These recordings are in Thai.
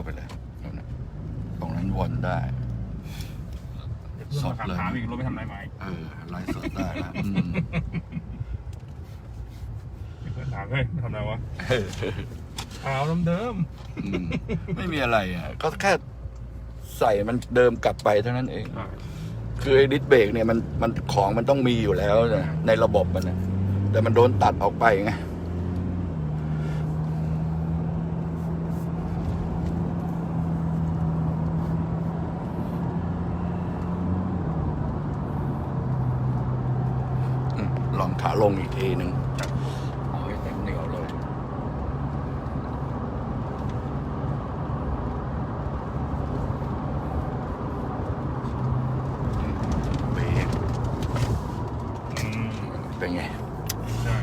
าไปเลยนั่นน่ะตรงนั้นวนได้ สดเลย ถามอีกรถไม่ทำไรไหมเออไลฟ์สดได้แล้วอืมเพื่อนถามเฮ้ยไม่ทำไรวะเออเท้าเดิมอืมไม่มีอะไรอะ ก็แค่ใส่มันเดิมกลับไปเท่านั้นเองๆคือไอ้ดิสเบรกเนี่ยมันมันของมันต้องมีอยู่แล้วนะในระบบมันนะแต่มันโดนตัดออกไปไงอืม ลองขาลงอีกทีหนึ่งเอาให้เต็มเหนียวเลยเบรกอืมเป็นไง ใช่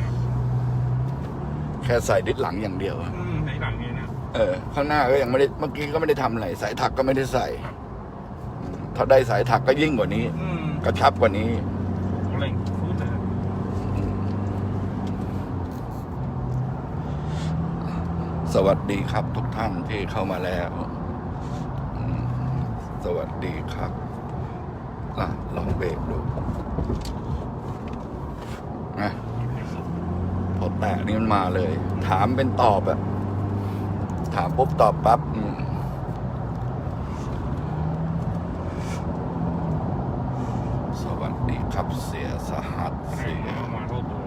แค่ใส่ดิสหลังอย่างเดียวอะอืมในหลังนี่นะ เออ ข้างหน้าก็ยังไม่ได้เมื่อกี้ก็ไม่ได้ทำอะไรสายถักก็ไม่ได้ใส่ครับอืมถ้าได้สายถักก็ยิ่งกว่านี้ อืมกระชับกว่านี้ เร่งฟูดเลย สวัสดีครับทุกท่านที่เข้ามาแล้ว สวัสดีครับอะลองเบรกดูนะพอแตะนี่มันมาเลย ถามเป็นตอบอะถามปุ๊บตอบปั๊บสวัสดีครับเสียสหัสเสีย มาเท่าตัว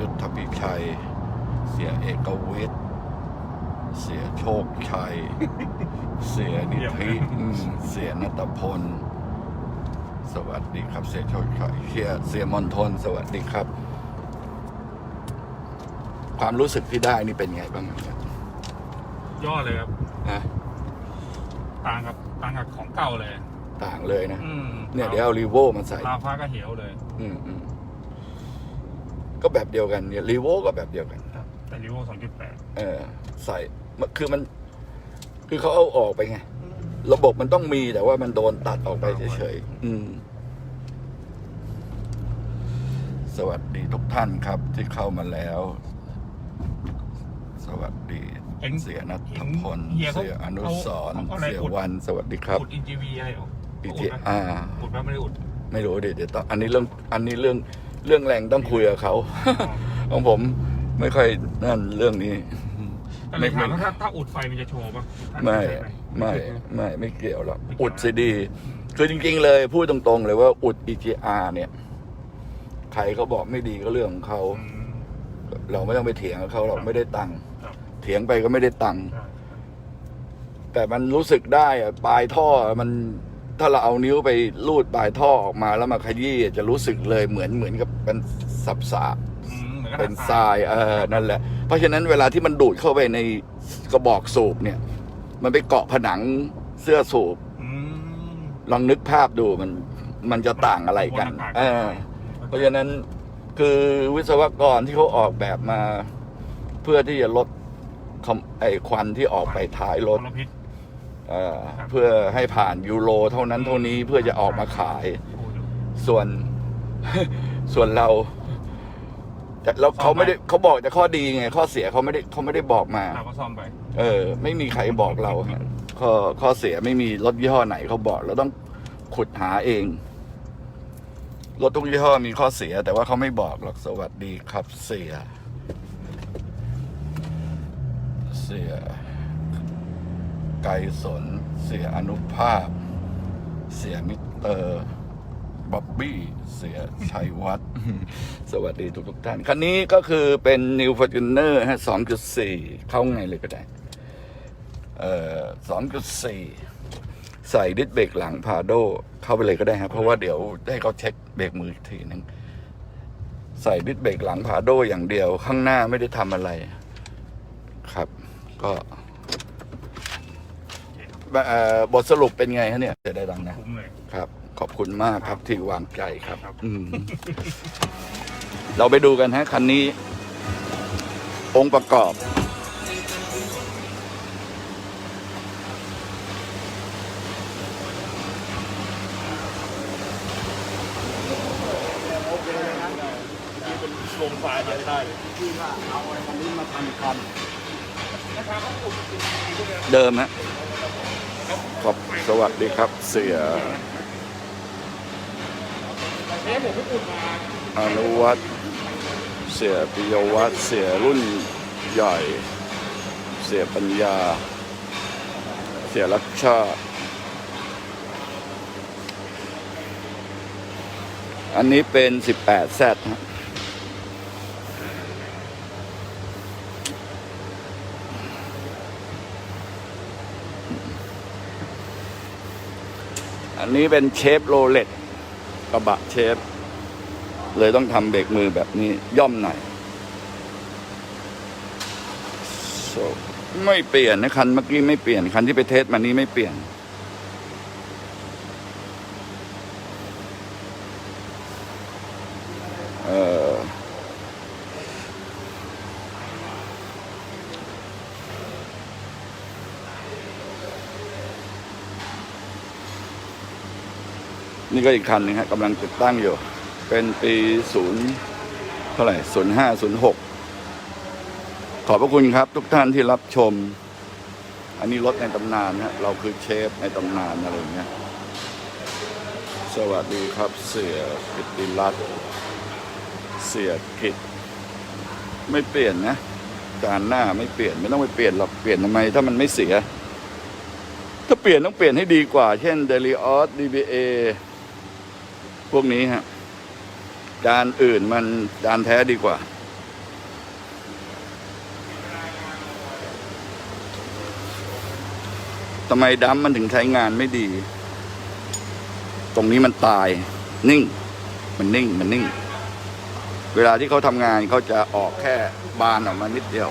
ยุทธ ยุทธพิชัย เสียเอกวิทย์เสียโชคชัย เสียนิธิอืมเสียนัตพล สวัสดีครับ เสียโชคชัยเสียเสียมนทน สวัสดีครับ ความรู้สึกที่ได้นี่เป็นไงบ้างเนี่ยยอดเลยครับฮะต่างกับต่างกับของเก่าเลย ต่างเลยนะ อืมเนี่ยเดี๋ยวเอารีโวมาใส่ลาฟ้าก็เหี่ยวเลย อืมอืม ก็แบบเดียวกันเนี่ยรีโวก็แบบเดียวกันแต่ริโวสองจุดแปดเออใส่มันคือมัน คือเขาเอาออกไปไง ระบบมันต้องมีแต่ว่ามันโดนตัดออกไปเฉยๆอืม สวัสดีทุกท่านครับ ที่เข้ามาแล้ว สวัสดีเห็นเสียนัทพลเฮียเขาเสียอนุสรณ์เขาเอาอะไรเสียอุดวัน สวัสดีครับอุดอินจีวีอะไรออกอีอุทีดไหมอ่าอุดไหมไม่ได้อุดไม่รู้เดี๋ยวเดี๋ยวต้องอันนี้เรื่อง อันนี้เรื่อง เรื่องแรงต้องคุยกับเขา ของผมไม่ค่อยนั่นเรื่องนี้ แต่เลยถามว่าถ้าถ้าอุดไฟมันจะโชว์ป่ะถ้าไม่ใช่หไม่ติดหไม่ไม่เกี่ยวหรอกไม่เกี่ยวอุดซีดี คือจริง ๆ เลยพูดตรงๆ เลยว่าอุด EGR เนี่ย ใครเขาบอกไม่ดีก็เรื่องของเขา อืม เราไม่ต้องไปเถียงกับเขาหรอกครับไม่ได้ตังค์ครับ เถียงไปก็ไม่ได้ตังค์ ใช่แต่มันรู้สึกได้อะปลายท่อมันถ้าเราเอานิ้วไปลูดปลายท่อออกมาแล้วมาขยี้จะรู้สึกเลยเหมือนเหมือนกับ เป็นสับสาบอืมหมือกับเป็นทรายเออนั่นแหละ เพราะฉะนั้นเวลาที่มันดูดเข้าไปในกระบอกสูบเนี่ย มันไปเกาะผนังเสื้อสูบ อืมลองนึกภาพดูมันมันจะต่างอะไรกันมันต่างเออ เพราะฉะนั้นคือวิศวกรที่เขาออกแบบมา เพื่อที่จะลดคำไอควันที่ออกไปท้ายรถมลพิษ เอ่อครับ เพื่อให้ผ่านยูโรเท่านั้นเท่านี้เพื่อจะออกมาขาย โอ้โหส่วน ส่วนเราแต่เราเขาไม่ได้เขาบอกแต่ข้อดีไง ข้อเสียเขาไม่ได้เขาไม่ได้บอกมา เราก็ซ่อมไป เออ ไม่มีใครบอกเราฮะข้อข้อเสียไม่มีรถยี่ห้อไหนเขาบอก เราต้องขุดหาเอง รถทุกยี่ห้อมีข้อเสีย แต่ว่าเขาไม่บอกหรอกสวัสดีครับเสีย เสีย ไกรสน เสียอนุภาพ เสียมิเตอร์ บ๊อบบี้เสียชัยวัฒน์สวัสดีทุกทุกๆท่าน คันนี้ก็คือเป็น New Fortuner ฮะ2.4เข้าไงเลยก็ได้ เอ่อ2.4ใส่ดิสเบรกหลังพาโดเข้าไปเลยก็ได้ครับ เพราะว่าเดี๋ยวให้เขาเช็คเบรกมืออีกทีหนึงใส่ดิสเบรกหลังพาโดอย่างเดียว ข้างหน้าไม่ได้ทำอะไร ครับ ก็เอ่อบทสรุปเป็นไงฮะเนี่ยจะได้ดังนะ คุ้มเลย ครับ ขอบคุณมากครับที่วางใจครับครับอืมเราไปดูกันฮะคันนี้ องค์ประกอบ ลงไฟล์เยอะได้เลยที่ว่าเอาอันนี้มาทำคันเดิมฮะขอบสวัสดีครับเสีย เอ๊ะผมไปอุดมาอนุวัฒน์เสียปิยวัฒน์เสียรุ่นใหญ่ เสียปัญญา เสียรักชาติ อันนี้เป็น 18แซดฮะอันนี้เป็นเชฟโรเลต กระบะเชฟ เลยต้องทำเบรกมือแบบนี้ย่อมหน่อย so, ไม่เปลี่ยนนะคันเมื่อกี้ไม่เปลี่ยน คันที่ไปเทสมานี้ไม่เปลี่ยน นี่ก็อีกคันหนึงฮะกำลังติดตั้งอยู่ เป็นปีศูนย์เท่าไหร่ศูนย์ห้าศูนย์หกขอบพระคุณครับทุกท่านที่รับชม อันนี้รถในตำนานฮะเราคือเชฟในตำนานอะไรอย่างเงี้ยสวัสดีครับเสียกิติรัตน์เสียกิตไม่เปลี่ยนนะการหน้าไม่เปลี่ยนไม่ต้องไปเปลี่ยนหรอกเปลี่ยนทำไม ถ้ามันไม่เสีย ถ้าเปลี่ยนต้องเปลี่ยนให้ดีกว่า เช่นเดลิออสดีบีเอ พวกนี้ฮะจานอื่นมันจานแท้ดีกว่า ทำไมดัมมันถึงใช้งานไม่ดี ตรงนี้มันตาย นิ่ง มันนิ่ง มันนิ่ง เวลาที่เขาทำงานเขาจะออกแค่บานออกมานิดเดียว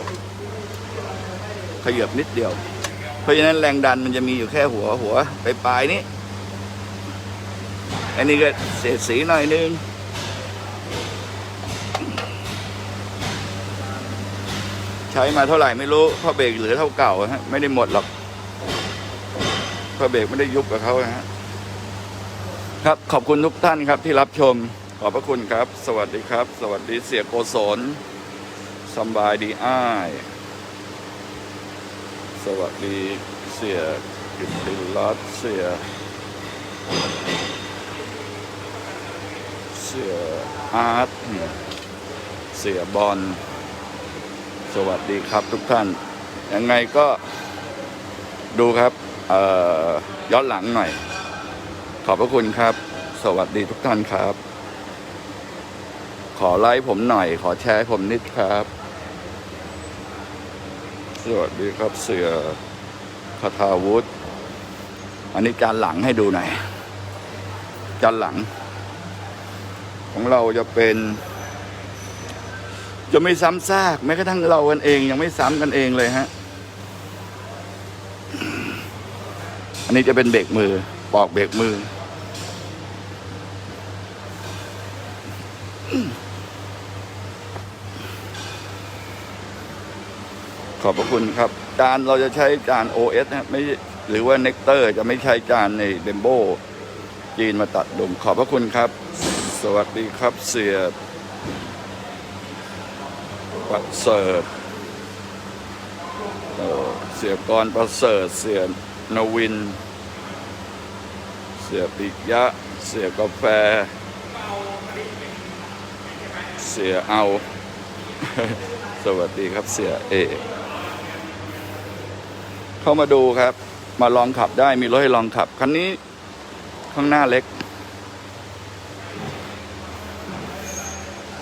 ขยับนิดเดียว เพราะฉะนั้นแรงดันมันจะมีอยู่แค่หัวหัวไปปลายนี้ อันนี้ก็เสียดสีหน่อยนึงใช้มาเท่าไหร่ไม่รู้เพราะเบรกเหลือเท่าเก่าฮะไม่ได้หมดหรอกเพราะเบรกไม่ได้ยุบกับเขาฮะครับขอบคุณทุกท่านครับที่รับชมขอบพระคุณครับ สวัสดีครับ สวัสดีเสียโกศลสบายดีอ้าย สวัสดีเสียกิติรัตนเสีย สียอาร์ตเสียบอลสวัสดีครับทุกท่าน ยังไงก็ดูครับย้อนหลังหน่อย ขอบพระคุณครับ สวัสดีทุกท่านครับ ขอไลค์ผมหน่อย ขอแชร์ผมนิดครับ สวัสดีครับเสือคาทาวุฒิอันนี้จานหลังให้ดูหน่อยจานหลัง ของเราจะเป็น จะไม่ซ้ำซากแม้กระทั่งเรากันเอง ยังไม่ซ้ำกันเองเลยฮะ อันนี้จะเป็นเบรกมือ ปอกเบรกมือ ขอบพระคุณครับ จานเราจะใช้จาน OS นะไม่หรือว่าเน c เตอร์จะไม่ใช้จานในเบมโบจีนมาตัดดมขอบพระคุณครับ สวัสดีครับเสียประเสริฐเอ่อเสียกรประเสริฐ เสียนวิน เสียปิยะ เสียกาแฟ เสียเอา สวัสดีครับเสียเอกเข้ามาดูครับ มาลองขับได้มีรถให้ลองขับ คันนี้ข้างหน้าเล็ก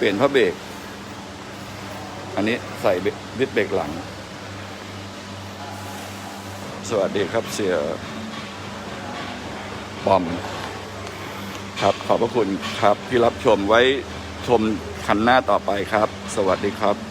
ปลี่ยนพระเบรก อันนี้ใส่วิดเบรกหลัง สวัสดีครับเสียปอม ครับขอบพระคุณครับที่รับชมไว้ชมคันหน้าต่อไปครับ สวัสดีครับ